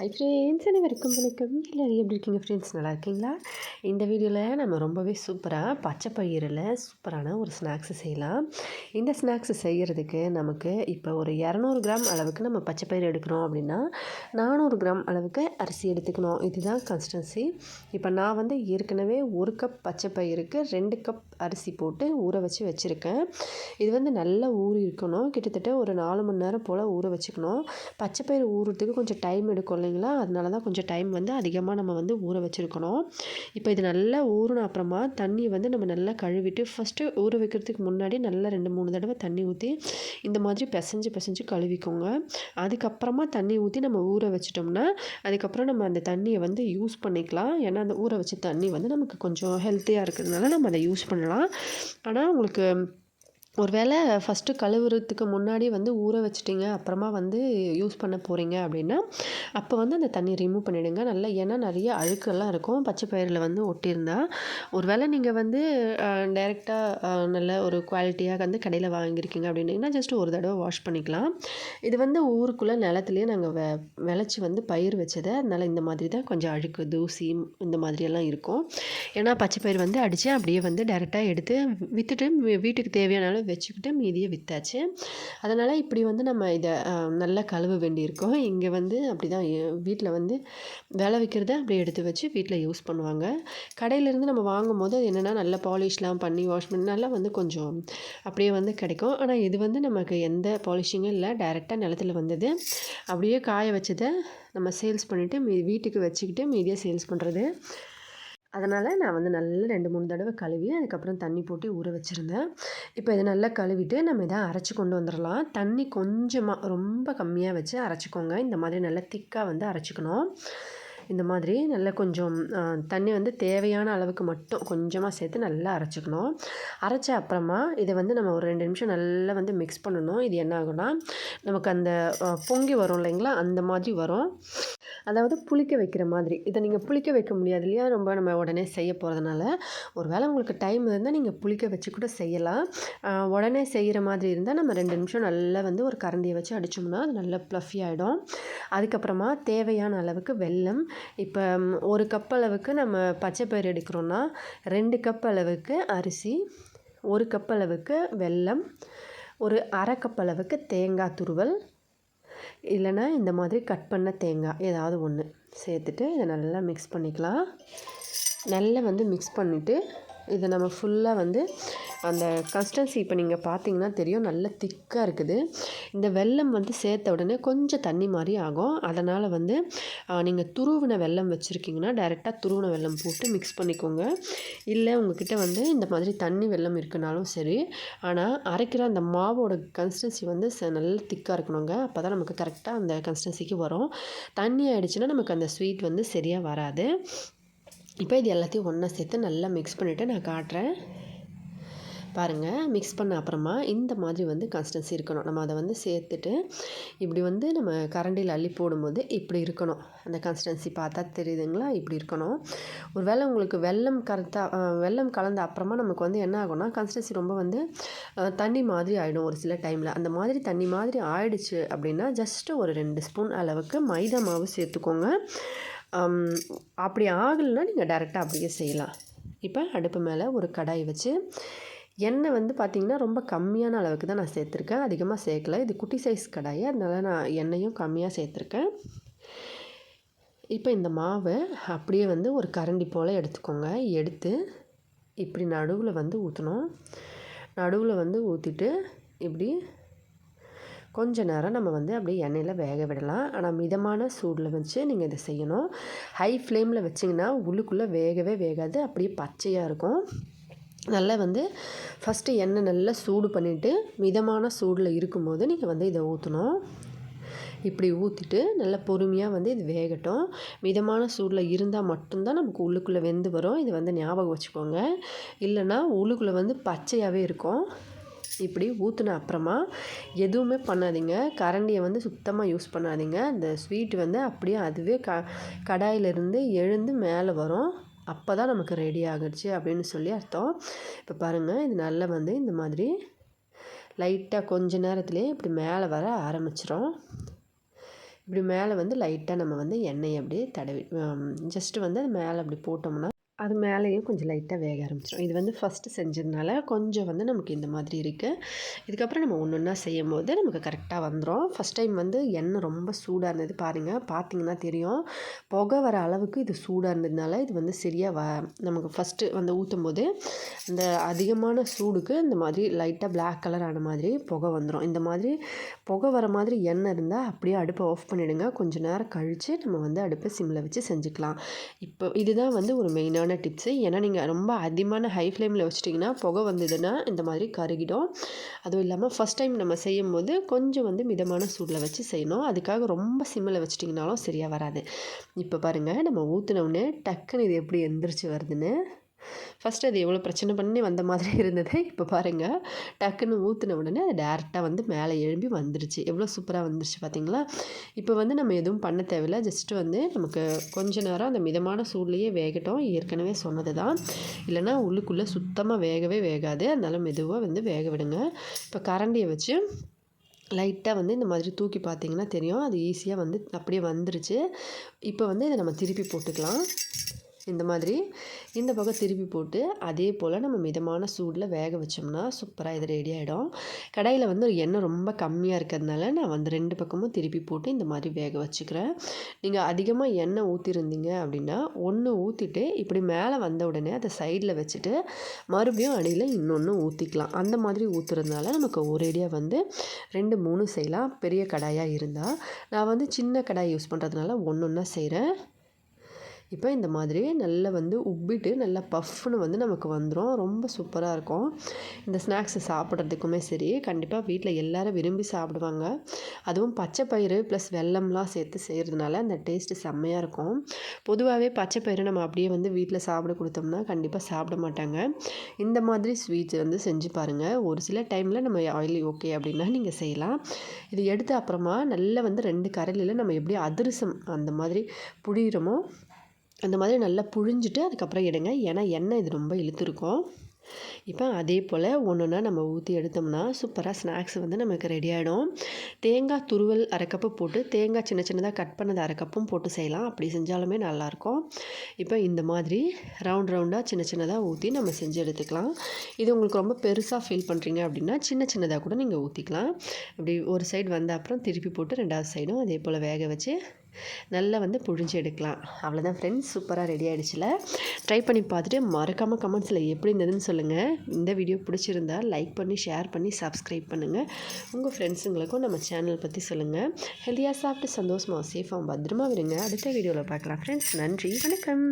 Hi friends அனைவருக்கும் வணக்கம் எல்லோரும் எப்படி இருக்கீங்க ஃப்ரெண்ட்ஸ் நல்லா இருக்கீங்களா? இந்த வீடியோவில் நம்ம ரொம்பவே சூப்பராக பச்சை பயிரில் சூப்பரான ஒரு ஸ்நாக்ஸு செய்யலாம். இந்த ஸ்நாக்ஸு செய்கிறதுக்கு நமக்கு இப்போ ஒரு இரநூறு கிராம் அளவுக்கு நம்ம பச்சை பயிர் எடுக்கிறோம் அப்படின்னா நானூறு கிராம் அளவுக்கு அரிசி எடுத்துக்கணும். இதுதான் கன்சிஸ்டன்சி இப்போ நான் வந்து ஏற்கனவே ஒரு கப் பச்சை பயிருக்கு ரெண்டு கப் அரிசி போட்டு ஊற வச்சு வச்சுருக்கேன். இது வந்து நல்லா ஊறி இருக்கணும் கிட்டத்தட்ட ஒரு நாலு மணி நேரம் போல் ஊற வச்சுக்கணும். பச்சை பயிர் ஊறுறதுக்கு கொஞ்சம் டைம் எடுக்கும் இல்லைங்களா? அதனால தான் கொஞ்சம் டைம் வந்து அதிகமாக நம்ம வந்து ஊற வச்சுருக்கணும். இப்போ இது நல்லா ஊறின அப்புறமா தண்ணி வந்து நம்ம நல்லா கழுவிட்டு ஃபஸ்ட்டு ஊற வைக்கிறதுக்கு முன்னாடி நல்லா ரெண்டு மூணு தடவை தண்ணி ஊற்றி இந்த மாதிரி பிசைஞ்சு பிசைஞ்சு கழுவிக்கோங்க. அதுக்கப்புறமா தண்ணி ஊற்றி நம்ம ஊற வச்சிட்டோம்னா அதுக்கப்புறம் நம்ம அந்த தண்ணியை வந்து யூஸ் பண்ணிக்கலாம். ஏன்னா அந்த ஊற வச்ச தண்ணி வந்து நமக்கு கொஞ்சம் ஹெல்த்தியாக இருக்கிறதுனால நம்ம அதை யூஸ் பண்ணலாம். ஆனால் உங்களுக்கு ஒரு வேளை ஃபஸ்ட்டு கழுவுறதுக்கு முன்னாடி வந்து ஊற வச்சிட்டிங்க அப்புறமா வந்து யூஸ் பண்ண போகிறீங்க அப்படின்னா அப்போ வந்து அந்த தண்ணி ரிமூவ் பண்ணிவிடுங்க நல்லா ஏன்னா நிறைய அழுக்கெல்லாம் இருக்கும். பச்சை பயிரில் வந்து ஒட்டியிருந்தா. ஒரு வேளை நீங்கள் வந்து டைரெக்டாக நல்ல ஒரு குவாலிட்டியாக வந்து கடையில் வாங்கியிருக்கீங்க அப்படின்னா ஜஸ்ட் ஒரு தடவை வாஷ் பண்ணிக்கலாம். இது வந்து ஊருக்குள்ளே நிலத்துலேயே நாங்கள் வெ விளைச்சி வந்து பயிர் வச்சதை அதனால் இந்த மாதிரி தான் கொஞ்சம் அழுக்கு தூசி இந்த மாதிரியெல்லாம் இருக்கும். ஏன்னா பச்சை பயிர் வந்து அடித்து அப்படியே வந்து டேரெக்டாக எடுத்து விற்றுட்டு வீட்டுக்கு தேவையான வச்சுக்கிட்டு மீதியை விற்றாச்சு அதனால் இப்படி வந்து நம்ம இதை நல்லா கழுவ வேண்டியிருக்கோம். இங்கே வந்து அப்படி தான் வீட்டில் வந்து வேலை வைக்கிறத அப்படியே எடுத்து வச்சு வீட்டில் யூஸ் பண்ணுவாங்க. கடையிலேருந்து நம்ம வாங்கும் போது அது என்னென்னா நல்லா பாலிஷ்லாம் பண்ணி வாஷ் பண்ணி நல்லா வந்து கொஞ்சம் அப்படியே வந்து கிடைக்கும். ஆனால் இது வந்து நமக்கு எந்த பாலிஷிங்கும் இல்லை. டைரெக்டாக நிலத்துல வந்தது. அப்படியே காய வச்சதை நம்ம சேல்ஸ் பண்ணிவிட்டு மீ வீட்டுக்கு வச்சுக்கிட்டு மீதியாக சேல்ஸ் பண்ணுறது அதனால் நான் வந்து நல்லா ரெண்டு மூணு தடவை கழுவி அதுக்கப்புறம் தண்ணி போட்டு ஊற வச்சுருந்தேன். இப்போ இதை நல்லா கழுவிட்டு நம்ம இதை அரைச்சி கொண்டு வந்துடலாம் தண்ணி கொஞ்சமாக ரொம்ப கம்மியாக வச்சு அரைச்சிக்கோங்க. இந்த மாதிரி நல்லா திக்காக வந்து அரைச்சிக்கணும். இந்த மாதிரி நல்லா கொஞ்சம் தண்ணி வந்து தேவையான அளவுக்கு மட்டும் கொஞ்சமாக சேர்த்து நல்லா அரைச்சிக்கணும். அரைச்ச அப்புறமா இதை வந்து நம்ம ஒரு ரெண்டு நிமிஷம் நல்லா வந்து மிக்ஸ் பண்ணணும். இது என்ன ஆகும்னா நமக்கு அந்த பொங்கி வரும் இல்லைங்களா? அந்த மாதிரி வரும். அதாவது புளிக்க வைக்கிற மாதிரி. இதை நீங்கள் புளிக்க வைக்க முடியாது இல்லையா? ரொம்ப நம்ம உடனே செய்ய போகிறதுனால ஒரு வேளை உங்களுக்கு டைம் இருந்தால் நீங்கள் புளிக்க வச்சு கூட செய்யலாம். உடனே செய்கிற மாதிரி இருந்தால் நம்ம ரெண்டு நிமிஷம் நல்லா வந்து ஒரு கரண்டியை வச்சு அடித்தோம்னா அது நல்லா ப்ளஃபி ஆகிடும் அதுக்கப்புறமா தேவையான அளவுக்கு வெல்லம். இப்போ ஒரு கப் அளவுக்கு நம்ம பச்சை பயிர் எடுக்கிறோன்னா ரெண்டு கப் அளவுக்கு அரிசி ஒரு கப் அளவுக்கு வெல்லம் ஒரு அரை கப் அளவுக்கு தேங்காய் துருவல் இல்லைன்னா இந்த மாதிரி கட் பண்ண தேங்காய் ஏதாவது ஒன்று சேர்த்துட்டு இதை நல்லா மிக்ஸ் பண்ணிக்கலாம். நல்லா வந்து மிக்ஸ் பண்ணிவிட்டு இதை நம்ம ஃபுல்லாக வந்து அந்த கன்ஸ்டன்சி இப்போ நீங்கள் பார்த்தீங்கன்னா தெரியும் நல்ல திக்காக இருக்குது. இந்த வெல்லம் வந்து சேர்த்த உடனே கொஞ்சம் தண்ணி மாதிரி ஆகும். அதனால் வந்து நீங்கள் துருவின வெல்லம் வச்சுருக்கீங்கன்னா டைரெக்டாக துருவின வெல்லம் போட்டு மிக்ஸ் பண்ணிக்கோங்க. இல்லை உங்ககிட்ட வந்து இந்த மாதிரி தண்ணி வெள்ளம் இருக்குனாலும் சரி ஆனால் அரைக்கிற அந்த மாவோட கன்சிஸ்டன்சி வந்து நல்ல திக்காக இருக்கணுங்க. அப்போ தான் நமக்கு கரெக்டாக அந்த கன்சிஸ்டன்சிக்கு வரும். தண்ணி ஆகிடுச்சுன்னா நமக்கு அந்த ஸ்வீட் வந்து சரியாக வராது. இப்போ இது எல்லாத்தையும் ஒன்றா சேர்த்து நல்லா மிக்ஸ் பண்ணிவிட்டு நான் காட்டுறேன். பாருங்கள் மிக்ஸ் பண்ண அப்புறமா இந்த மாதிரி வந்து கன்சிஸ்டன்சி இருக்கணும். நம்ம அதை வந்து சேர்த்துட்டு இப்படி வந்து நம்ம கரண்டியில் அள்ளி போடும்போது இப்படி இருக்கணும். அந்த கன்சிஸ்டன்சி பார்த்தா தெரியுதுங்களா? இப்படி இருக்கணும். ஒரு வேளை உங்களுக்கு வெள்ளம் கரெக்டாக வெள்ளம் கலந்த அப்புறமா நமக்கு வந்து என்ன ஆகும்னா கன்சிஸ்டன்சி ரொம்ப வந்து தண்ணி மாதிரி ஆகிடும் ஒரு சில டைமில் அந்த மாதிரி தண்ணி மாதிரி ஆயிடுச்சு அப்படின்னா ஜஸ்ட்டு ஒரு ரெண்டு ஸ்பூன் அளவுக்கு மைதா மாவு சேர்த்துக்கோங்க. அப்படி ஆகலைன்னா நீங்கள் டேரெக்டாக அப்படியே செய்யலாம். இப்போ அடுப்பு மேலே ஒரு கடாய் வச்சு எண்ணெய் வந்து பார்த்திங்கன்னா ரொம்ப கம்மியான அளவுக்கு தான் நான் சேர்த்துருக்கேன். அதிகமாக சேர்க்கல. இது குட்டி சைஸ் கடாய். அதனால் நான் எண்ணெயும் கம்மியாக சேர்த்துருக்கேன். இப்போ இந்த மாவை அப்படியே வந்து ஒரு கரண்டி போல் எடுத்துக்கோங்க. எடுத்து இப்படி நடுவில் வந்து ஊற்றணும் நடுவில் வந்து ஊற்றிட்டு இப்படி கொஞ்ச நேரம் நம்ம வந்து அப்படியே எண்ணெயில் வேக விடலாம். ஆனால் மிதமான சூடில் வச்சு நீங்கள் இதை செய்யணும். ஹை ஃப்ளேமில் வச்சிங்கன்னா உள்ளுக்குள்ளே வேகவே வேகாது. அப்படியே பச்சையாக இருக்கும். நல்லா வந்து ஃபஸ்ட்டு எண்ணெய் நல்லா சூடு பண்ணிவிட்டு மிதமான சூடில் இருக்கும்போது நீங்கள் வந்து இதை ஊற்றணும் இப்படி ஊற்றிட்டு நல்லா பொறுமையாக வந்து இது வேகட்டும். மிதமான சூடில் இருந்தால் மட்டும்தான் நமக்கு உள்ளுக்குள்ளே வெந்து வரும். இது வந்து ஞாபகம் வச்சுக்கோங்க. இல்லைன்னா உள்ளுக்குள்ளே வந்து பச்சையாகவே இருக்கும். இப்படி ஊற்றின அப்புறமா எதுவுமே பண்ணாதீங்க. கரண்டியை வந்து சுத்தமாக யூஸ் பண்ணாதீங்க. அந்த ஸ்வீட் வந்து அப்படியே அதுவே க கடாயிலிருந்து எழுந்து மேலே வரும். அப்போ தான் நமக்கு ரெடி ஆகிடுச்சு அப்படின்னு சொல்லி அர்த்தம். இப்போ பாருங்கள் இது நல்லா வந்து இந்த மாதிரி லைட்டாக கொஞ்ச நேரத்துலேயே இப்படி மேலே வர ஆரம்பிச்சிடும் இப்படி மேலே வந்து லைட்டாக நம்ம வந்து எண்ணெயை அப்படியே தடவி ஜஸ்ட்டு வந்து அது மேலே அப்படி போட்டோம்னா அது மேலேயும் கொஞ்சம் லைட்டாக வேக ஆரம்பிச்சிடும் இது வந்து ஃபஸ்ட்டு செஞ்சதுனால கொஞ்சம் வந்து நமக்கு இந்த மாதிரி இருக்குது இதுக்கப்புறம் நம்ம ஒன்று ஒன்றா செய்யும் போது நமக்கு கரெக்டாக வந்துடும் ஃபஸ்ட் டைம் வந்து எண்ணெய் ரொம்ப சூடாக இருந்தது பாருங்கள் பார்த்தீங்கன்னா தெரியும். புகை வர அளவுக்கு இது சூடாக இருந்ததுனால இது வந்து சரியாக வ நமக்கு ஃபஸ்ட்டு வந்து ஊற்றும் போது அந்த அதிகமான சூடுக்கு இந்த மாதிரி லைட்டாக பிளாக் கலர் ஆன மாதிரி புகை வந்துடும் இந்த மாதிரி புகை வர மாதிரி எண்ணெய் இருந்தால் அப்படியே அடுப்பை ஆஃப் பண்ணிவிடுங்க கொஞ்சம் நேரம் கழித்து நம்ம வந்து அடுப்பை சிம்மில் வச்சு செஞ்சுக்கலாம். இப்போ இதுதான் வந்து ஒரு மெயினான டிப்ஸு ஏன்னா நீங்கள் ரொம்ப அதிகமான ஹை ஃப்ளேமில் வச்சிட்டிங்கன்னா புகை வந்ததுன்னா இந்த மாதிரி கருகிடும். அதுவும் இல்லாமல் ஃபஸ்ட் டைம் நம்ம செய்யும் போது கொஞ்சம் வந்து மிதமான சூடில் வச்சு செய்யணும். அதுக்காக ரொம்ப சிம்மில் வச்சிட்டிங்கனாலும் சரியாக வராது. இப்போ பாருங்கள் நம்ம ஊற்றினோடனே டக்குன்னு இது எப்படி எந்திரிச்சு வருதுன்னு ஃபஸ்ட்டு அது எவ்வளோ பிரச்சனை பண்ணி வந்த மாதிரி இருந்தது. இப்போ பாருங்கள் டக்குன்னு ஊற்றின உடனே அது டேரெக்டாக வந்து மேலே எழும்பி வந்துருச்சு. எவ்வளோ சூப்பராக வந்துருச்சு பார்த்தீங்களா இப்போ வந்து நம்ம எதுவும் பண்ண தேவையில்ல. ஜஸ்ட்டு வந்து நமக்கு கொஞ்ச நேரம் அந்த மிதமான சூழ்நிலையே வேகட்டும். ஏற்கனவே சொன்னது தான் இல்லைன்னா உள்ளுக்குள்ளே சுத்தமாக வேகவே வேகாது. அதனால் மெதுவாக வந்து வேக விடுங்க. இப்போ கரண்டியை வச்சு லைட்டாக வந்து இந்த மாதிரி தூக்கி பார்த்தீங்கன்னா தெரியும். அது ஈஸியாக வந்து அப்படியே வந்துருச்சு. இப்போ வந்து இதை நம்ம திருப்பி போட்டுக்கலாம். இந்த மாதிரி. இந்த பக்கம் திருப்பி போட்டு அதே போல் நம்ம மிதமான சூடில் வேக வச்சோம்னா சூப்பராக இது ரெடி ஆகிடும் கடாயில் வந்து எண்ணெய் ரொம்ப கம்மியாக இருக்கிறதுனால நான் வந்து ரெண்டு பக்கமும் திருப்பி போட்டு இந்த மாதிரி வேக வச்சுக்கிறேன். நீங்கள் அதிகமாக எண்ணெய் ஊற்றிருந்தீங்க அப்படின்னா ஒன்று ஊற்றிட்டு இப்படி மேலே வந்த உடனே அதை சைடில் வச்சுட்டு மறுபடியும் அடியில் இன்னொன்று ஊற்றிக்கலாம் அந்த மாதிரி ஊற்றுறதுனால நமக்கு ஒரேடியாக வந்து ரெண்டு மூணு செய்யலாம். பெரிய கடாயாக இருந்தால் நான் வந்து சின்ன கடாய் யூஸ் பண்ணுறதுனால ஒன்று ஒன்றா செய்கிறேன் இப்போ இந்த மாதிரி நல்லா வந்து உப்பிட்டு நல்லா பஃப்னு வந்து நமக்கு வந்துடும் ரொம்ப சூப்பராக இருக்கும். இந்த ஸ்நாக்ஸை சாப்பிட்றதுக்குமே சரி கண்டிப்பாக வீட்டில் எல்லோரும் விரும்பி சாப்பிடுவாங்க. அதுவும் பச்சை பயிறு ப்ளஸ் வெள்ளம்லாம் சேர்த்து செய்கிறதுனால அந்த டேஸ்ட்டு செம்மையாக இருக்கும். பொதுவாகவே பச்சை பயிறு நம்ம அப்படியே வந்து வீட்டில் சாப்பிட கொடுத்தோம்னா கண்டிப்பாக சாப்பிட மாட்டாங்க. இந்த மாதிரி ஸ்வீட்ஸ் வந்து செஞ்சு பாருங்கள் ஒரு சில டைமில் நம்ம ஆயிலி ஓகே அப்படின்னா நீங்கள் செய்யலாம். இது எடுத்த அப்புறமா நல்லா வந்து ரெண்டு கரலில் நம்ம எப்படி அதிரசம் அந்த மாதிரி புழியிறோமோ அந்த மாதிரி நல்லா புழிஞ்சிட்டு அதுக்கப்புறம் எடுங்க. ஏன்னா எண்ணெய் இது ரொம்ப இழுத்துருக்கும் இப்போ அதே போல் ஒன்று ஒன்றா நம்ம ஊற்றி எடுத்தோம்னா சூப்பராக ஸ்நாக்ஸ் வந்து நமக்கு ரெடி ஆகிடும் தேங்காய் துருவல் அரைக்கப்பு போட்டு தேங்காய் சின்ன சின்னதாக கட் பண்ணது அரைக்கப்பும் போட்டு செய்யலாம். அப்படி செஞ்சாலுமே நல்லாயிருக்கும் இப்போ இந்த மாதிரி ரவுண்ட் ரவுண்டாக சின்ன சின்னதாக ஊற்றி நம்ம செஞ்சு எடுத்துக்கலாம். இது உங்களுக்கு ரொம்ப பெருசாக ஃபீல் பண்ணுறீங்க அப்படின்னா சின்ன சின்னதாக கூட நீங்கள் ஊற்றிக்கலாம் அப்படி ஒரு சைடு வந்த அப்புறம் திருப்பி போட்டு ரெண்டாவது சைடும் அதே போல் வேக வச்சு நல்லா வந்து புழிஞ்சு எடுக்கலாம். அவ்வளோதான் ஃப்ரெண்ட்ஸ் சூப்பராக ரெடி ஆகிடுச்சில ட்ரை பண்ணி பார்த்துட்டு மறக்காமல் கமெண்ட்ஸில் எப்படி இருந்ததுன்னு சொல்லுங்கள் இந்த வீடியோ பிடிச்சிருந்தா லைக் பண்ணி ஷேர் பண்ணி சப்ஸ்கிரைப் பண்ணுங்கள் உங்கள் ஃப்ரெண்ட்ஸுங்களுக்கும் நம்ம சேனல் பற்றி சொல்லுங்கள் ஹெல்த்தியாக சாப்பிட்டு சந்தோஷமாக சேஃபாக பத்திரமா விடுங்க அடுத்த வீடியோவில் பார்க்கலாம். ஃப்ரெண்ட்ஸ் நன்றி வணக்கம்.